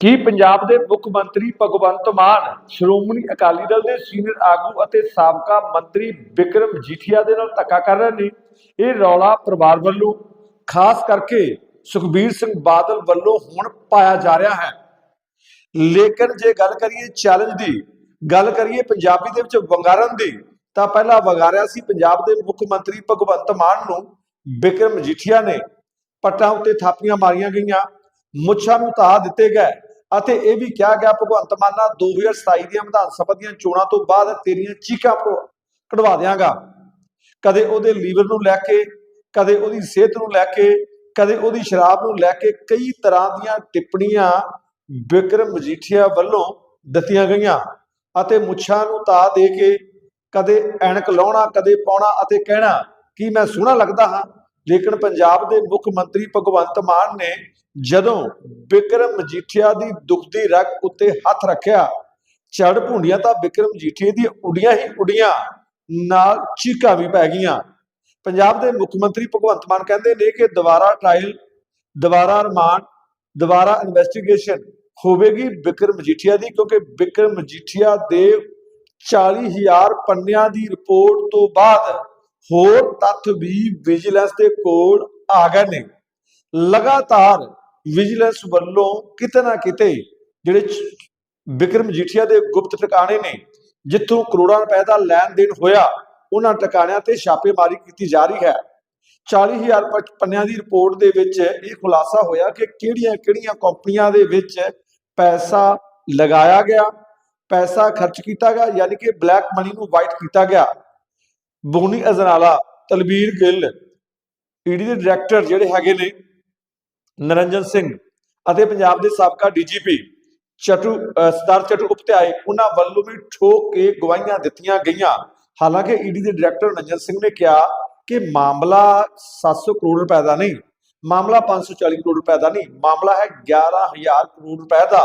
ਕੀ ਪੰਜਾਬ ਦੇ ਮੁੱਖ ਮੰਤਰੀ ਭਗਵੰਤ ਮਾਨ, ਸ਼੍ਰੋਮਣੀ ਅਕਾਲੀ ਦਲ ਦੇ ਸੀਨੀਅਰ ਆਗੂ ਅਤੇ ਸਾਬਕਾ ਮੰਤਰੀ ਵਿਕਰਮ ਜੀਠੀਆ ਦੇ ਨਾਲ ਧੱਕਾ ਕਰ ਰਹੇ ਨੇ? ਇਹ ਰੌਲਾ ਪਰਿਵਾਰ ਵੱਲੋਂ, ਖਾਸ ਕਰਕੇ ਸੁਖਬੀਰ ਸਿੰਘ ਬਾਦਲ ਵੱਲੋਂ ਹੁਣ ਪਾਇਆ ਜਾ ਰਿਹਾ ਹੈ। ਲੇਕਿਨ ਜੇ ਗੱਲ ਕਰੀਏ ਚੈਲੰਜ ਦੀ, ਗੱਲ ਕਰੀਏ ਪੰਜਾਬੀ ਦੇ ਵਿੱਚ ਵੰਗਾਰਨ ਦੀ, ਤਾਂ ਪਹਿਲਾਂ ਵੰਗਾਰਿਆ ਸੀ ਪੰਜਾਬ ਦੇ ਮੁੱਖ ਮੰਤਰੀ ਭਗਵੰਤ ਮਾਨ ਨੂੰ ਵਿਕਰਮ ਮਜੀਠੀਆ ਨੇ। ਪੱਟਾਂ ਉੱਤੇ ਥਾਪੀਆਂ ਮਾਰੀਆਂ ਗਈਆਂ, ਮੁੱਛਾਂ ਨੂੰ ਧਾ ਦਿੱਤੇ ਗਏ। ਅਤੇ ਇਹ ਵੀ ਕਿਹਾ ਗਿਆ, ਭਗਵੰਤ ਮਾਨਾ 2027 ਦੀਆਂ ਵਿਧਾਨ ਸਭਾ ਦੀਆਂ ਚੋਣਾਂ ਤੋਂ ਬਾਅਦ ਤੇਰੀਆਂ ਚੀਕਾਂ ਕਢਵਾ ਦਿਆਂਗਾ। ਕਦੇ ਉਹਦੇ ਲੀਵਰ ਨੂੰ ਲੈ ਕੇ, ਕਦੇ ਉਹਦੀ ਸਿਹਤ ਨੂੰ ਲੈ ਕੇ, ਕਦੇ ਉਹਦੀ ਸ਼ਰਾਬ ਨੂੰ ਲੈ ਕੇ ਕਈ ਤਰ੍ਹਾਂ ਦੀਆਂ ਟਿੱਪਣੀਆਂ ਵਿਕਰਮ ਮਜੀਠੀਆ ਵੱਲੋਂ ਦਿੱਤੀਆਂ ਗਈਆਂ ਅਤੇ ਮੁੱਛਾਂ ਨੂੰ ਤਾ ਦੇ ਕੇ ਕਦੇ ਐਨਕ ਲਾਉਣਾ, ਕਦੇ ਪਾਉਣਾ ਅਤੇ ਕਹਿਣਾ, ਕਿ ਮੈਂ ਸੋਹਣਾ ਲੱਗਦਾ ਹਾਂ? ਲੇਕਿਨ ਪੰਜਾਬ ਦੇ ਮੁੱਖ ਮੰਤਰੀ ਭਗਵੰਤ ਮਾਨ ਨੇ ਜਦੋਂ ਵਿਕਰਮ ਮਜੀਠੀਆ ਦੀ ਦੁਖਦੀ ਰਗ ਉੱਤੇ ਹੱਥ ਰੱਖਿਆ ਚੜ ਭੁੰਡੀਆਂ ਤਾਂ ਵਿਕਰਮ ਮਜੀਠੀਆ ਦੀ ਉਡੀਆਂ ਹੀ ਉਡੀਆਂ, ਨਾਲ ਚੀਕਾਂ ਵੀ ਪੈ ਗਈਆਂ। ਪੰਜਾਬ ਦੇ ਮੁੱਖ ਮੰਤਰੀ ਭਗਵੰਤ ਮਾਨ ਕਹਿੰਦੇ ਨੇ ਕਿ ਦੁਬਾਰਾ ਟ੍ਰਾਇਲ ਦੁਬਾਰਾ ਰਿਮਾਂਡ, ਦੁਬਾਰਾ ਇਨਵੈਸਟੀਗੇਸ਼ਨ ਹੋਵੇਗੀ ਵਿਕਰਮ ਮਜੀਠੀਆ ਦੀ, ਕਿਉਂਕਿ ਵਿਕਰਮ ਮਜੀਠੀਆ ਦੇ 40000 ਪੰਨਿਆਂ ਦੀ ਰਿਪੋਰਟ ਤੋਂ ਬਾਅਦ ਹੋਰ ਤੱਥ ਵੀ ਵਿਜੀਲੈਂਸ ਦੇ ਕੋਲ ਆ ਗਏ ਨੇ। ਲਗਾਤਾਰ ਵਿਜੀਲੈਂਸ ਵੱਲੋਂ ਕਿਤੇ ਨਾ ਕਿਤੇ ਜਿਹੜੇ ਵਿਕਰਮ ਮਜੀਠੀਆ ਦੇ ਗੁਪਤ ਟਿਕਾਣੇ ਨੇ, ਜਿੱਥੋਂ ਕਰੋੜਾਂ ਰੁਪਏ ਦਾ ਲੈਣ ਦੇਣ ਹੋਇਆ, ਉਹਨਾਂ ਟਿਕਾਣਿਆਂ ਤੇ ਛਾਪੇਮਾਰੀ ਕੀਤੀ ਜਾ ਰਹੀ ਹੈ। 40000 ਪ- ਪੰਨਿਆਂ ਦੀ ਰਿਪੋਰਟ ਦੇ ਵਿੱਚ ਇਹ ਖੁਲਾਸਾ ਹੋਇਆ ਕਿ ਕਿਹੜੀਆਂ-ਕਿਹੜੀਆਂ ਕੰਪਨੀਆਂ ਦੇ ਵਿੱਚ ਪੈਸਾ ਲਗਾਇਆ ਗਿਆ, ਪੈਸਾ ਖਰਚ ਕੀਤਾ ਗਿਆ, ਯਾਨੀ ਕਿ ਬਲੈਕ ਮਨੀ ਨੂੰ ਵਾਈਟ ਕੀਤਾ ਗਿਆ। ਬੋਨੀ ਅਜ਼ਨਾਲਾ ਤਲਬੀਰ ਗਿੱਲ, ਈਡੀ ਦੇ ਡਾਇਰੈਕਟਰ ਜਿਹੜੇ ਹੈਗੇ ਨੇ, ਨਰਿੰਜਨ ਸਿੰਘ ਅਤੇ ਪੰਜਾਬ ਦੇ ਸਾਬਕਾ ਡੀਜੀਪੀ ਚਟੂ, ਅਹ ਚਟੂ ਉਪਧਿਆਏ ਉਹਨਾਂ ਵੱਲੋਂ ਵੀ ਠੋਕ ਕੇ ਗਵਾਹੀਆਂ ਦਿੱਤੀਆਂ ਗਈਆਂ। ਹਾਲਾਂਕਿ ਈਡੀ ਦੇ ਡਾਇਰੈਕਟਰ ਨਰਿੰਜਨ ਸਿੰਘ ਨੇ ਕਿਹਾ ਕਿ ਮਾਮਲਾ 700 ਕਰੋੜ ਰੁਪਏ ਦਾ ਨਹੀਂ, ਮਾਮਲਾ 540 ਕਰੋੜ ਰੁਪਏ ਦਾ ਨਹੀਂ, ਮਾਮਲਾ ਹੈ 11000 ਕਰੋੜ ਰੁਪਏ ਦਾ।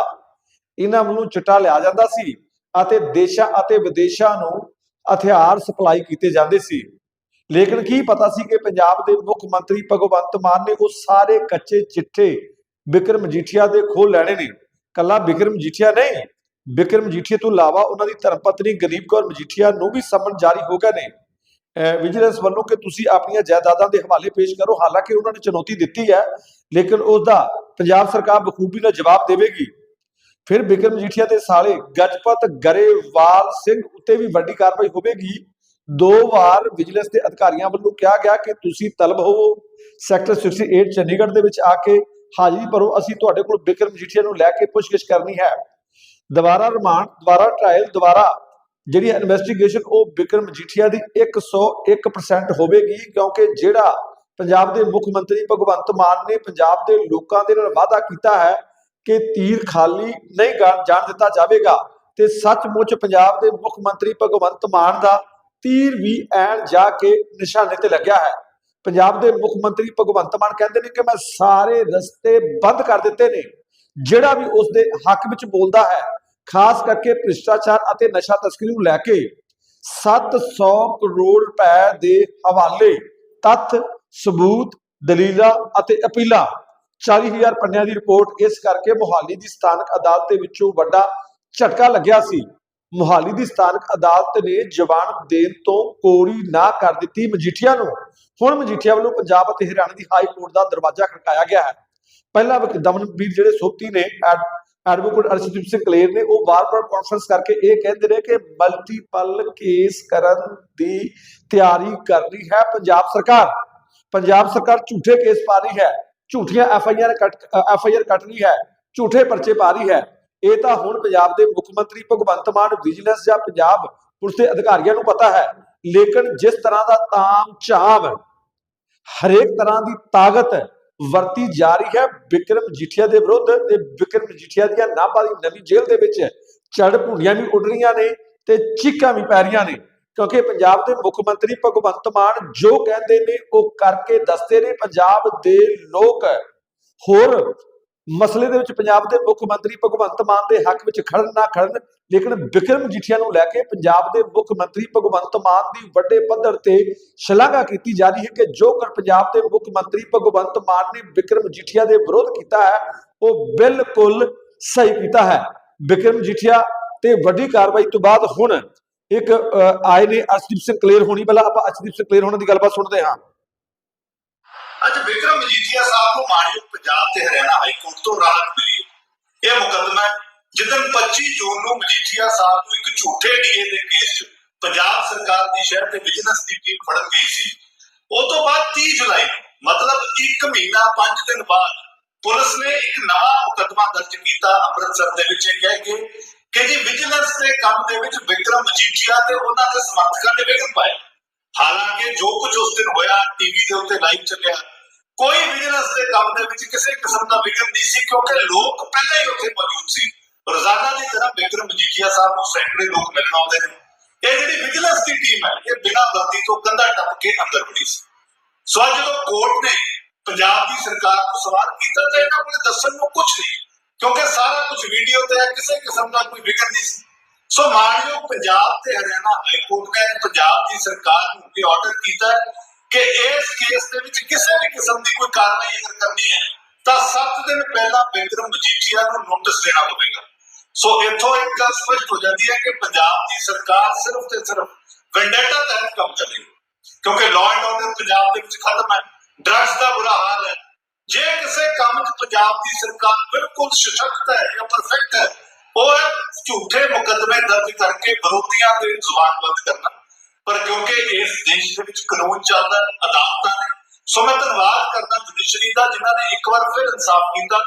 ਇਹਨਾਂ ਵੱਲੋਂ ਚਿੱਟਾ ਲਿਆ ਜਾਂਦਾ ਸੀ ਅਤੇ ਦੇਸ਼ਾਂ ਅਤੇ ਵਿਦੇਸ਼ਾਂ ਨੂੰ ਹਥਿਆਰ ਸਪਲਾਈ ਕੀਤੇ ਜਾਂਦੇ ਸੀ। ਲੇਕਿਨ ਕੀ ਪਤਾ ਸੀ ਕਿ ਪੰਜਾਬ ਦੇ ਮੁੱਖ ਮੰਤਰੀ ਭਗਵੰਤ ਮਾਨ ਨੇ ਉਹ ਸਾਰੇ ਕੱਚੇ ਚਿੱਠੇ ਵਿਕਰਮ ਮਜੀਠੀਆ ਦੇ ਖੋਲ ਲੈਣੇ ਨੇ। ਕੱਲਾ ਵਿਕਰਮ ਮਜੀਠੀਆ ਨਹੀਂ, ਵਿਕਰਮ ਮਜੀਠੀਆ ਤੋਂ ਇਲਾਵਾ ਉਹਨਾਂ ਦੀ ਧਰਮ ਪਤਨੀ ਗਰੀਬ ਕੌਰ ਮਜੀਠੀਆ ਨੂੰ ਵੀ ਸਮਨ ਜਾਰੀ ਹੋ ਗਏ ਨੇ। ਅਹ ਵਿਜੀਲੈਂਸ ਵੱਲੋਂ ਕਿ ਤੁਸੀਂ ਆਪਣੀਆਂ ਜਾਇਦਾਦਾਂ ਦੇ ਹਵਾਲੇ ਪੇਸ਼ ਕਰੋ, ਹਾਲਾਂਕਿ ਉਹਨਾਂ ਨੇ ਚੁਣੌਤੀ ਦਿੱਤੀ ਹੈ, ਲੇਕਿਨ ਉਸ ਦਾ ਪੰਜਾਬ ਸਰਕਾਰ ਬਖੂਬੀ ਨਾਲ ਜਵਾਬ ਦੇਵੇਗੀ। ਫਿਰ ਬਿਕਰਮ ਮਜੀਠੀਆ ਦੇ ਸਾਲੇ ਗਜਪਤ ਗਰੇਵਾਲ ਸਿੰਘ ਉੱਤੇ ਵੀ ਵੱਡੀ ਕਾਰਵਾਈ ਹੋਵੇਗੀ। ਦੋ ਵਾਰ ਵਿਜੀਲੈਂਸ ਦੇ ਅਧਿਕਾਰੀਆਂ ਵੱਲੋਂ ਕਿਹਾ ਗਿਆ ਕਿ ਤੁਸੀਂ ਤਲਬ ਹੋਵੋ। ਸੈਕਟਰ 68 ਚੰਡੀਗੜ੍ਹ ਦੇ ਵਿੱਚ ਆ ਕੇ ਹਾਜ਼ਰੀ ਭਰੋ। ਅਸੀਂ ਤੁਹਾਡੇ ਕੋਲ ਵਿਕਰਮ ਮਜੀਠੀਆ ਨੂੰ ਲੈ ਕੇ ਪੁੱਛਗਿੱਛ ਕਰਨੀ ਹੈ। ਦੁਬਾਰਾ ਰਿਮਾਂਡ, ਦੁਬਾਰਾ ਟ੍ਰਾਇਲ ਦੁਬਾਰਾ ਜਿਹੜੀ ਇਨਵੈਸਟੀਗੇਸ਼ਨ ਉਹ ਬਿਕਰਮ ਮਜੀਠੀਆ ਦੀ 101% ਹੋਵੇਗੀ, ਕਿਉਂਕਿ ਜਿਹੜਾ ਪੰਜਾਬ ਦੇ ਮੁੱਖ ਮੰਤਰੀ ਭਗਵੰਤ ਮਾਨ ਨੇ ਪੰਜਾਬ ਦੇ ਲੋਕਾਂ ਦੇ ਨਾਲ ਵਾਅਦਾ ਕੀਤਾ ਹੈ ਕਿ ਤੀਰ ਖਾਲੀ ਨਹੀਂ ਜਾਣ ਦਿੱਤਾ ਜਾਵੇਗਾ। ਤੇ ਸੱਚਮੁੱਚ ਪੰਜਾਬ ਦੇ ਮੁੱਖ ਮੰਤਰੀ ਭਗਵੰਤ ਮਾਨ ਦਾ ਤੀਰ ਵੀ ਐਨ ਜਾ ਕੇ ਨਿਸ਼ਾਨੇ ਤੇ ਲੱਗਿਆ ਹੈ। ਪੰਜਾਬ ਦੇ ਮੁੱਖ ਮੰਤਰੀ ਭਗਵੰਤ ਮਾਨ ਕਹਿੰਦੇ ਨੇ ਕਿ ਮੈਂ ਸਾਰੇ ਰਸਤੇ ਬੰਦ ਕਰ ਦਿੱਤੇ ਨੇ। ਜਿਹੜਾ ਵੀ ਉਸ ਦੇ ਹੱਕ ਵਿੱਚ ਬੋਲਦਾ ਹੈ, ਖਾਸ ਕਰਕੇ ਭ੍ਰਿਸ਼ਟਾਚਾਰ ਅਤੇ ਨਸ਼ਾ ਤਸਕਰੀ ਨੂੰ ਲੈ ਕੇ 700 ਕਰੋੜ ਰੁਪਏ ਦੇ ਹਵਾਲੇ ਤੱਥ, ਸਬੂਤ, ਦਲੀਲਾਂ ਅਤੇ ਅਪੀਲਾਂ 40000 ਪੰਨਿਆਂ ਦੀ ਰਿਪੋਰਟ, ਇਸ ਕਰਕੇ ਮੁਹਾਲੀ ਦੀ ਸਥਾਨਕ ਅਦਾਲਤ ਦੇ ਵਿੱਚੋਂ ਵੱਡਾ ਝਟਕਾ ਲੱਗਿਆ ਸੀ। ਮੁਹਾਲੀ ਦੀ ਸਥਾਨਕ ਅਦਾਲਤ ਨੇ ਜਵਾਨ ਦੇਣ ਤੋਂ ਕੋਰੀ ਨਾ ਕਰ ਦਿੱਤੀ ਮਜੀਠੀਆ ਨੂੰ। ਹੁਣ ਮਜੀਠੀਆ ਵੱਲੋਂ ਪੰਜਾਬ ਅਤੇ ਹਰਿਆਣਾ ਦੀ ਹਾਈ ਕੋਰਟ ਦਾ ਦਰਵਾਜ਼ਾ ਖੜਕਾਇਆ ਗਿਆ ਹੈ। ਪਹਿਲਾਂ ਦਮਨਵੀਰ ਜਿਹੜੇ ਸੋਤੀ ਨੇ ਐਡਵੋਕੇਟ ਅਰਸ਼ਦੀਪ ਸਿੰਘ ਕਲੇਰ ਨੇ, ਉਹ ਵਾਰ-ਵਾਰ ਕਾਨਫਰੰਸ ਕਰਕੇ ਇਹ ਕਹਿੰਦੇ ਨੇ ਕਿ ਮਲਟੀਪਲ ਕੇਸ ਕਰਨ ਦੀ ਤਿਆਰੀ ਕਰ ਰਹੀ ਹੈ ਪੰਜਾਬ ਸਰਕਾਰ। ਪੰਜਾਬ ਸਰਕਾਰ ਝੂਠੇ ਕੇਸ ਪਾ ਰਹੀ ਹੈ। ਝੂਠੀਆਂ ਐਫ ਆਈ ਆਰ ਕੱਟ ਐਫ ਆਈ ਆਰ ਕੱਟ ਰਹੀ ਹੈ, ਝੂਠੇ ਪਰਚੇ ਪਾ ਰਹੀ ਹੈ। ਇਹ ਤਾਂ ਹੁਣ ਪੰਜਾਬ ਦੇ ਮੁੱਖ ਮੰਤਰੀ ਭਗਵੰਤ ਮਾਨ ਵਿਜੀਲੈਂਸ ਜਾਂ ਪੰਜਾਬ ਪੁਲਿਸ ਦੇ ਅਧਿਕਾਰੀਆਂ ਨੂੰ ਪਤਾ ਹੈ। ਲੇਕਿਨ ਜਿਸ ਤਰ੍ਹਾਂ ਦਾ ਤਾਮ ਝਾਮ, ਹਰੇਕ ਤਰ੍ਹਾਂ ਦੀ ਤਾਕਤ ਵਰਤੀ ਜਾ ਰਹੀ ਹੈ, ਵਿਕਰਮ ਜੀਠੀਆ ਦੇ ਵਿਰੁੱਧ ਤੇ ਵਿਕਰਮ ਜੀਠੀਆ ਦੀਆਂ ਨਾਭਾ ਦੀ ਨਵੀਂ ਜੇਲ੍ਹ ਦੇ ਵਿੱਚ ਚੜ ਭੁੰਡੀਆਂ ਵੀ ਉੱਡ ਰਹੀਆਂ ਨੇ ਤੇ ਚੀਕਾਂ ਵੀ ਪੈ ਰਹੀਆਂ ਨੇ। ਕਿਉਂਕਿ ਪੰਜਾਬ ਦੇ ਮੁੱਖ ਮੰਤਰੀ ਭਗਵੰਤ ਮਾਨ ਜੋ ਕਹਿੰਦੇ ਨੇ, ਉਹ ਕਰਕੇ ਦੱਸਦੇ ਨੇ, ਪੰਜਾਬ ਦੇ ਲੋਕ ਹੋਰ ਮਸਲੇ ਦੇ ਵਿੱਚ ਪੰਜਾਬ ਦੇ ਮੁੱਖ ਮੰਤਰੀ ਭਗਵੰਤ ਮਾਨ ਦੇ ਹੱਕ ਵਿੱਚ ਖੜਨ ਨਾ ਖੜਨ, ਲੇਕਿਨ ਵਿਕਰਮ ਜੀਠੀਆ ਨੂੰ ਲੈ ਕੇ ਪੰਜਾਬ ਦੇ ਮੁੱਖ ਮੰਤਰੀ ਭਗਵੰਤ ਮਾਨ ਦੀ ਵੱਡੇ ਪੱਧਰ ਤੇ ਸ਼ਲਾਘਾ ਕੀਤੀ ਜਾ ਰਹੀ ਹੈ ਕਿ ਜੋ ਕਰ ਪੰਜਾਬ ਦੇ ਮੁੱਖ ਮੰਤਰੀ ਭਗਵੰਤ ਮਾਨ ਨੇ ਵਿਕਰਮ ਜੀਠੀਆ ਦੇ ਵਿਰੋਧ ਕੀਤਾ ਹੈ, ਉਹ ਬਿਲਕੁਲ ਸਹੀ ਕੀਤਾ ਹੈ। ਵਿਕਰਮ ਮਜੀਠੀਆ ਤੇ ਵੱਡੀ ਕਾਰਵਾਈ ਤੋਂ ਬਾਅਦ ਹੁਣ ਇੱਕ ਆਏ ਨੇ ਅਰਸ਼ਦੀਪ ਸਿੰਘ ਕਲੀਅਰ ਹੋਣੀ ਪਹਿਲਾਂ ਆਪਾਂ ਅਰਸ਼ਦੀਪ ਸਿੰਘ ਕਲੀਅਰ ਹੋਣ ਦੀ ਗੱਲਬਾਤ ਸੁਣਦੇ ਹਾਂ। ਅੱਜ ਵਿਕਰਮ ਮਜੀਠੀਆ ਸਾਹਿਬ ਨੂੰ ਮਾਨਯੋਗ ਪੰਜਾਬ ਤੇ ਹਰਿਆਣਾ ਹਾਈ ਕੋਰਟ ਤੋਂ ਰਾਹਤ ਮਿਲੀ ਇਹ ਮੁਕੱਦਮਾ ਹੈ, 25 ਜੂਨ ਨੂੰ ਮਜੀਠੀਆ ਸਾਹਿਬ ਨੂੰ ਇੱਕ ਝੂਠੇ ਡੀਏ ਦੇ ਕੇਸ 'ਚ ਪੰਜਾਬ ਸਰਕਾਰ ਦੀ ਸ਼ਹਿਰ ਤੇ ਵਿਜੀਲੈਂਸ ਦੀ ਟੀਮ ਫੜਨ ਗਈ ਸੀ। ਉਹ ਤੋਂ ਬਾਅਦ 30 ਜੁਲਾਈ ਨੂੰ ਮਤਲਬ 1 ਮਹੀਨਾ 5 ਦਿਨ ਬਾਅਦ ਪੁਲਿਸ ਨੇ ਇੱਕ ਨਵਾਂ ਮੁਕੱਦਮਾ ਦਰਜ ਕੀਤਾ। ਅੰਮ੍ਰਿਤਸਰ ਦੇ ਵਿੱਚ ਇਹ ਕਹਿ ਕੇ ਕਿ ਜੀ ਵਿਜੀਲੈਂਸ ਦੇ ਕੰਮ ਦੇ ਵਿੱਚ ਵਿਕਰਮ ਮਜੀਠੀਆ ਤੇ ਉਹਨਾਂ ਦੇ ਸਮਰਥਕਾਂ ਨੇ ਵਿਘਨ ਪਾਇਆ। ਹਾਲਾਂਕਿ ਜੋ ਕੁਝ ਉਸ ਦਿਨ ਹੋਇਆ ਟੀਵੀ ਦੇ ਉੱਤੇ ਲਾਈਵ ਚੱਲਿਆ, ਕੋਈ ਵਿਜੀਲੈਂਸ ਦੇ ਕੰਮ ਦੇ ਵਿੱਚ ਕਿਸੇ ਕਿਸਮ ਦਾ ਵਿਘਨ ਨਹੀਂ ਸੀ, ਕਿਉਂਕਿ ਲੋਕ ਪਹਿਲਾਂ ਹੀ ਉੱਥੇ ਮੌਜੂਦ ਸੀ। ਰੋਜ਼ਾਨਾ ਦੀ ਤਰ੍ਹਾਂ ਵਿਕਰਮ ਮਜੀਠੀਆ ਸਾਹਿਬ ਨੂੰ ਸੈਂਕੜੇ ਲੋਕ ਮਿਲਣ ਆਉਂਦੇ ਨੇ। ਇਹ ਜਿਹੜੀ ਵਿਜੀਲੈਂਸ ਦੀ ਟੀਮ ਹੈ, ਇਹ ਬਿਨਾਂ ਗਲਤੀ ਤੋਂ ਕੰਧਾ ਟੱਪ ਕੇ ਅੰਦਰ ਵੜੀ ਸੀ। ਸੋ ਜਦੋਂ ਕੋਰਟ ਨੇ ਪੰਜਾਬ ਦੀ ਸਰਕਾਰ ਨੂੰ ਸਵਾਲ ਕੀਤਾ ਤਾਂ ਇਹਨਾਂ ਕੋਲ ਦੱਸਣ ਨੂੰ ਕੁਝ ਨਹੀਂ। ਕਿਉਂਕਿ ਸਾਰਾ ਕੁਝ ਵੀਡੀਓ ਤੇ ਹੈ, ਕਿਸੇ ਕਿਸਮ ਦਾ ਕੋਈ ਵਿਘਨ ਨਹੀਂ ਸੀ। ਸੋ ਮਾਨਯੋਗ ਪੰਜਾਬ ਤੇ ਹਰਿਆਣਾ ਹਾਈ ਕੋਰਟ ਨੇ ਪੰਜਾਬ ਦੀ ਸਰਕਾਰ ਨੂੰ ਇਹ ਆਰਡਰ ਕੀਤਾ ਕਿ ਇਸ ਕੇਸ ਦੇ ਵਿੱਚ ਕਿਸੇ ਵੀ ਕਿਸਮ ਦੀ ਕੋਈ ਕਾਰਵਾਈ ਅਗਰ ਕਰਨੀ ਹੈ, ਤਾਂ 7 ਦਿਨ ਪਹਿਲਾਂ ਵਿਕਰਮ ਮਜੀਠੀਆ ਨੂੰ ਨੋਟਿਸ ਦੇਣਾ ਪਵੇਗਾ। ਸੋ ਇੱਥੋਂ ਇੱਕ ਗੱਲ ਸਪਸ਼ਟ ਹੋ ਜਾਂਦੀ ਹੈ ਕਿ ਪੰਜਾਬ ਦੀ ਸਰਕਾਰ ਸਿਰਫ ਤੇ ਸਿਰਫ ਵੈਂਡੇਟਾ ਤਹਿਤ ਕੰਮ ਕਰੇਗੀ ਕਿਉਂਕਿ ਲਾਅ ਐਂਡ ਆਰਡਰ ਪੰਜਾਬ ਦੇ ਵਿੱਚ ਖਤਮ ਹੈ ਡਰੱਗਸ ਦਾ ਬੁਰਾ ਹਾਲ ਹੈ ਜੇ ਕਿਸੇ ਕੰਮ 'ਚ ਪੰਜਾਬ ਦੀ ਸਰਕਾਰ ਬਿਲਕੁਲ ਸਸ਼ਕਤ ਹੈ ਜਾਂ ਪਰਫੈਕਟ ਹੈ, ਉਹ ਹੈ ਝੂਠੇ ਮੁਕੱਦਮੇ ਦਰਜ ਕਰਕੇ ਵਿਰੋਧੀਆਂ ਦੇ ਜ਼ੁਬਾਨ ਬੰਦ ਕਰਨਾ। ਪਰ ਕਿਉਂਕਿ ਇਸ ਦੇਸ਼ ਦੇ ਵਿੱਚ ਕਾਨੂੰਨ ਚੱਲਦਾ, ਅਦਾਲਤਾਂ ਨੇ ਸੋ ਮੈਂ ਧੰਨਵਾਦ ਕਰਦਾ ਜੁਡੀਸ਼ਰੀ ਦਾ, ਜਿਨ੍ਹਾਂ ਨੇ ਇੱਕ ਵਾਰ ਫਿਰ ਇਨਸਾਫ ਕੀਤਾ,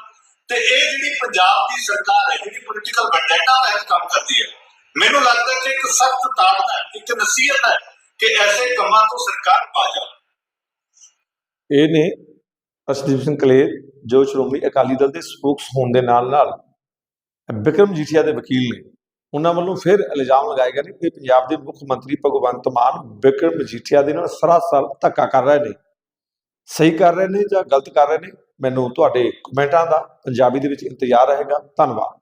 ਤੇ ਇਹ ਜਿਹੜੀ ਪੰਜਾਬ ਦੀ ਸਰਕਾਰ ਹੈ, ਜਿਹੜੀ ਪੋਲੀਟੀਕਲ ਵੈਂਡੇਟਾ ਤਹਿਤ ਕੰਮ ਕਰਦੀ ਹੈ, ਮੈਨੂੰ ਲੱਗਦਾ ਕਿ ਇੱਕ ਸਖਤ ਤਾੜਨਾ ਹੈ, ਇੱਕ ਨਸੀਹਤ ਹੈ ਕਿ ਐਸੇ ਕੰਮਾਂ ਤੋਂ ਸਰਕਾਰ ਪਾ ਜਾ ਇਹ ਨੇ ਅਸ਼ਦੀਪ ਸਿੰਘ ਕਲੇਰ ਜੋ ਸ਼੍ਰੋਮਣੀ ਅਕਾਲੀ ਦਲ ਦੇ ਸਪੋਕਸ ਹੋਣ ਦੇ ਨਾਲ ਨਾਲ ਬਿਕਰਮ ਜੀਠੀਆ ਦੇ ਵਕੀਲ ਨੇ ਉਹਨਾਂ ਵੱਲੋਂ ਫਿਰ ਇਲਜ਼ਾਮ ਲਗਾਏ ਗਏ ਨੇ ਕਿ ਪੰਜਾਬ ਦੇ ਮੁੱਖ ਮੰਤਰੀ ਭਗਵੰਤ ਮਾਨ ਬਿਕਰਮ ਜੀਠੀਆ ਦੇ ਨਾਲ ਸਰਾਸਰ ਧੱਕਾ ਕਰ ਰਹੇ ਨੇ। ਸਹੀ ਕਰ ਰਹੇ ਨੇ ਜਾਂ ਗਲਤ ਕਰ ਰਹੇ ਨੇ? ਮੈਨੂੰ ਤੁਹਾਡੇ ਕਮੈਂਟਾਂ ਦਾ ਪੰਜਾਬੀ ਦੇ ਵਿੱਚ ਇੰਤਜ਼ਾਰ ਰਹੇਗਾ। ਧੰਨਵਾਦ।